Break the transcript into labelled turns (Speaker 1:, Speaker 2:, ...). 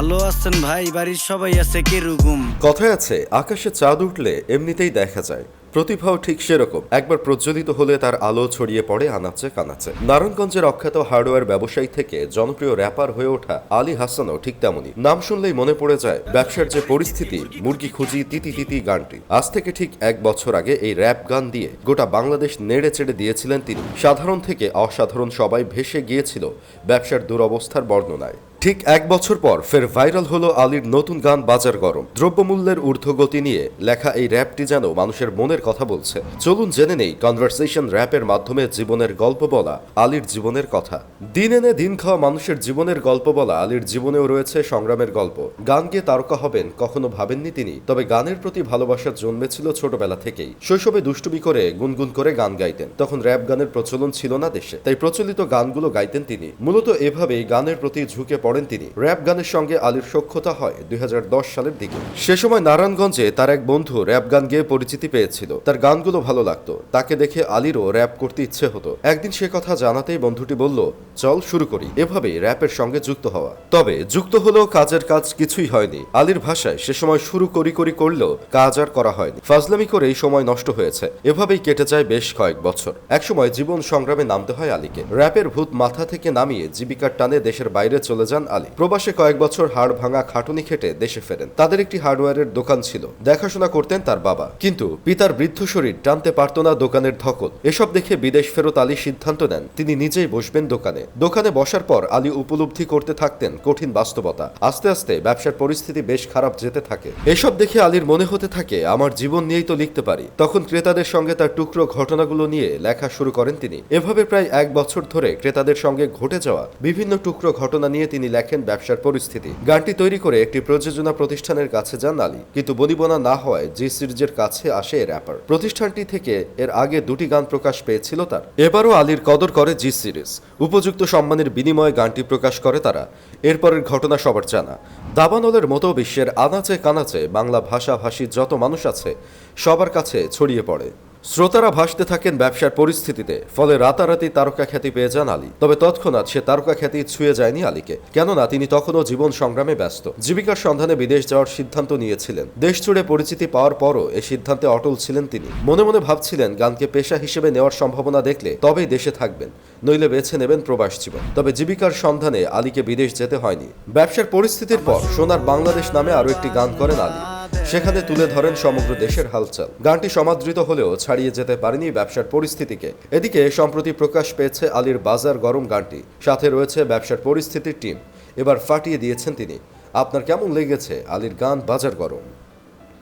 Speaker 1: ভালো আছেন ভাই, বাড়ির সবাই আছে, কীরকম?
Speaker 2: কথায় আছে, আকাশে চাঁদ উঠলে এমনিতেই দেখা যায়। প্রতিভাও ঠিক সেরকম। একবার প্রজ্বলিত হলে তার আলো ছড়িয়ে পড়ে আনাচে কানাচে। নারায়ণগঞ্জের অখ্যাত হার্ডওয়্যার ব্যবসায়ী থেকে জনপ্রিয় র্যাপার হয়ে ওঠা আলী হাসানও ঠিক তেমনই। নাম শুনলেই মনে পড়ে যায়, ব্যবসার যে পরিস্থিতি, মুরগি খুঁজি, তিতি তিতি গানটি। আজ থেকে ঠিক এক বছর আগে এই র্যাপ গান দিয়ে গোটা বাংলাদেশ নেড়ে চেড়ে দিয়েছিলেন তিনি। সাধারণ থেকে অসাধারণ সবাই ভেসে গিয়েছিল ব্যবসার দুরবস্থার বর্ণনায়। ঠিক এক বছর পর ফের ভাইরাল হলো আলীর নতুন গান বাজার গরম। দ্রব্যমূল্যের ঊর্ধ্বগতি নিয়ে লেখা এই র্যাপটি যেন মানুষের মনের কথা বলছে। চলুন জেনে নেই কনভারসেশন র্যাপের মাধ্যমে জীবনের গল্প বলা আলীর জীবনের কথা। দিন এনে দিন খাওয়া মানুষের জীবনের গল্প বলা আলীর জীবনেও রয়েছে সংগ্রামের গল্প। গান গিয়ে তারকা হবেন কখনো ভাবেননি তিনি, তবে গানের প্রতি ভালোবাসা জন্মেছিল ছোটবেলা থেকেই। শৈশবে দুষ্টুমি করে গুনগুন করে গান গাইতেন। তখন র্যাপ গানের প্রচলন ছিল না দেশে, তাই প্রচলিত গানগুলো গাইতেন তিনি। মূলত এভাবেই গানের প্রতি ঝুঁকে পড়েন তিনি। র্যাপ গানের সঙ্গে আলীর সখ্যতা হয় দুই হাজার দশ সালের দিকে। সে সময় নারায়ণগঞ্জে তার এক বন্ধু র্যাপ গান গেয়ে পরিচিতি পেয়েছিল। তার গানগুলো ভালো লাগতো। তাকে দেখে আলীরও র্যাপ করতে ইচ্ছে হতো। একদিন সে কথা জানাতেই বন্ধুটি বলল, চল শুরু করি। এভাবেই র্যাপের সঙ্গে যুক্ত হওয়া। তবে যুক্ত হলেও কাজের কাজ কিছুই হয়নি। আলীর ভাষায় সে সময় শুরু করি করি করলেও কাজ আর করা হয়নি। ফাজলামি করে এই সময় নষ্ট হয়েছে। এভাবেই কেটে যায় বেশ কয়েক বছর। একসময় জীবন সংগ্রামে নামতে হয় আলীকে। র্যাপের ভূত মাথা থেকে নামিয়ে জীবিকার টানে দেশের বাইরে চলে যান আলী। প্রবাসে কয়েক বছর হাড় ভাঙা খাটুনি খেটে দেশে ফেরেন। তাদের একটি হার্ডওয়্যারের দোকান ছিল। দেখাশোনা করতেন তার বাবা। কিন্তু পিতার বৃদ্ধ শরীর টানতে পারত না দোকানের ধকল। এসব দেখে বিদেশ ফেরত আলী সিদ্ধান্ত নেন, তিনি নিজেই বসবেন দোকানে। দোকানে বসার পর আলী উপলব্ধি করতে থাকতেন কঠিন বাস্তবতা। আস্তে আস্তে ব্যবসার পরিস্থিতি বেশ খারাপ যেতে থাকে। এসব দেখে আলীর মনে হতে থাকে, আমার জীবন নিয়েই তো লিখতে পারি। তখন ক্রেতাদের সঙ্গে তার টুকরো ঘটনাগুলো নিয়ে লেখা শুরু করেন তিনি। এভাবে প্রায় এক বছর ধরে ক্রেতাদের সঙ্গে ঘটে যাওয়া বিভিন্ন টুকরো ঘটনা নিয়ে তিনি লেখেন ব্যবসার পরিস্থিতি। গানটি তৈরি করে একটি প্রযোজনা প্রতিষ্ঠানের কাছে যান আলী। কিন্তু বনিবনা না হওয়ায় জি সিরিজের কাছে আসে এ র্যাপার প্রতিষ্ঠানটি থেকে এর আগে দুটি গান প্রকাশ পেয়েছিল তার। এবারও আলীর কদর করে জি সিরিজ। উপযুক্ত সম্মানের বিনিময়ে গানটি প্রকাশ করে তারা। এরপরের ঘটনা সবার জানা। দাবানলের মতো বিশ্বের আনাচে কানাচে বাংলা ভাষাভাষী যত মানুষ আছে, সবার কাছে ছড়িয়ে পড়ে। শ্রোতারা ভাসতে থাকেন ব্যবসার পরিস্থিতিতে, ফলে রাতারাতি তারকা খ্যাতি পেয়ে যান আলী। তবে তৎক্ষণাৎ সে তারকা খ্যাতি ছুঁয়ে যায়নি আলীকে। কেননা তিনি তখনও জীবন সংগ্রামে ব্যস্ত। জীবিকার সন্ধানে বিদেশ যাওয়ার সিদ্ধান্ত নিয়েছিলেন। দেশ জুড়ে পরিচিতি পাওয়ার পরও এ সিদ্ধান্তে অটল ছিলেন তিনি। মনে মনে ভাবছিলেন, গানকে পেশা হিসেবে নেওয়ার সম্ভাবনা দেখলে তবেই দেশে থাকবেন, নইলে বেছে নেবেন প্রবাস জীবন। তবে জীবিকার সন্ধানে আলীকে বিদেশ যেতে হয়নি। ব্যবসার পরিস্থিতির পর সোনার বাংলাদেশ নামে আরও একটি গান করেন আলী। সেখানে তুলে ধরেন সমগ্র দেশের হালচাল। গানটি সমাদৃত হলেও ছাড়িয়ে যেতে পারেনি ব্যবসার পরিস্থিতিকে। এদিকে, সম্প্রতি প্রকাশ পেয়েছে আলীর বাজার গরম গানটি। সাথে রয়েছে ব্যবসার পরিস্থিতির টিম। এবার ফাটিয়ে দিয়েছেন তিনি। আপনার কেমন লেগেছে আলীর গান বাজার গরম?